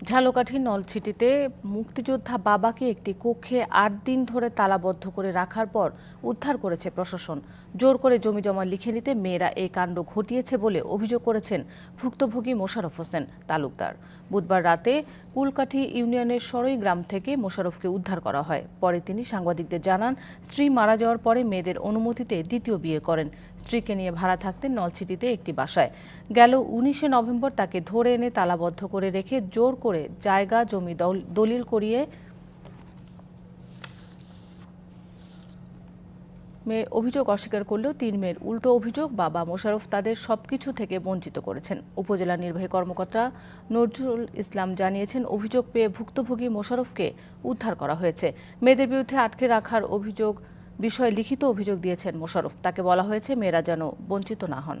ঝালকাঠির নলছিটিতে মুক্তিযোদ্ধা বাবাকে একটি কক্ষে আট দিন ধরে তালাবদ্ধ করে রাখার পর উদ্ধার করেছে প্রশাসন। জোর করে জমি জমা লিখে নিতে মেয়েরা এই কাণ্ড ঘটিয়েছে বলে অভিযোগ করেছেন ভুক্তভোগী মোশাররফ হোসেন তালুকদার। বুধবার রাতে কুলকাঠি ইউনিয়নের সরই গ্রাম থেকে মোশারফকে উদ্ধার করা হয়। পরে তিনি সাংবাদিকদের জানান, স্ত্রী মারা যাওয়ার পরে মেয়েদের অনুমতিতে দ্বিতীয় বিয়ে করেন। স্ত্রীকে নিয়ে ভাড়া থাকতেন নলছিটিতে একটি বাসায়। গেল উনিশে নভেম্বর তাকে ধরে এনে তালাবদ্ধ করে রেখে জোর করে জায়গা, জমি দল- দলিল করিয়ে মেয়ে অভিযোগ অস্বীকার করলেও তিন মেয়ের উল্টো অভিযোগ বাবা মোশাররফ তাদের সবকিছু থেকে বঞ্চিত করেছেন। উপজেলা নির্বাহী কর্মকর্তা নজরুল ইসলাম জানিয়েছেন, অভিযোগ পেয়ে ভুক্তভোগী মোশারফকে উদ্ধার করা হয়েছে। মেয়েদের বিরুদ্ধে আটকে রাখার অভিযোগ, বিষয়ে লিখিত অভিযোগ দিয়েছেন মোশারফ তাকে বলা হয়েছে, মেয়েরা যেন বঞ্চিত না হন।